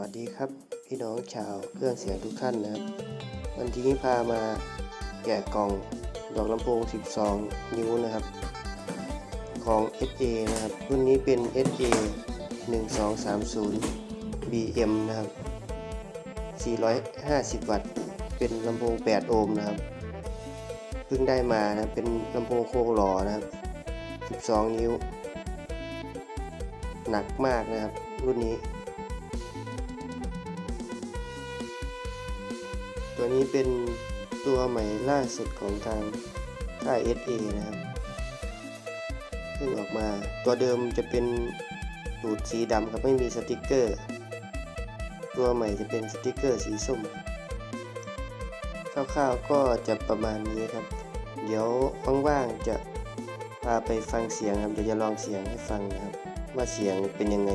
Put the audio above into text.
วัสดีครับ พี่น้องชาวเครื่องเสียงทุกท่านนะครับ วันนี้พามาแกะกล่องดอกลำโพง 12 นิ้วนะครับ ของ SA นะครับ รุ่นนี้เป็น SA 1230 BM นะครับ 450 วัตต์ เป็นลำโพง 8 โอห์มนะครับ เพิ่งได้มานะเป็นลำโพงโครงหล่อนะครับ 12 นิ้ว หนักมากนะครับ รุ่นนี้ ตัวนี้เป็นตัวใหม่ล่าสุดของทางค่าย SA นะครับเพิ่งออกมาตัวเดิมจะเป็นตูดสีดำครับไม่มีสติกเกอร์ ตัวใหม่จะเป็นสติกเกอร์สีส้มคร่าวๆก็จะประมาณนี้ครับ เดี๋ยวว่างๆจะพาไปฟังเสียงครับเดี๋ยวจะลองเสียงให้ฟังนะครับ ว่าเสียงเป็นยังไง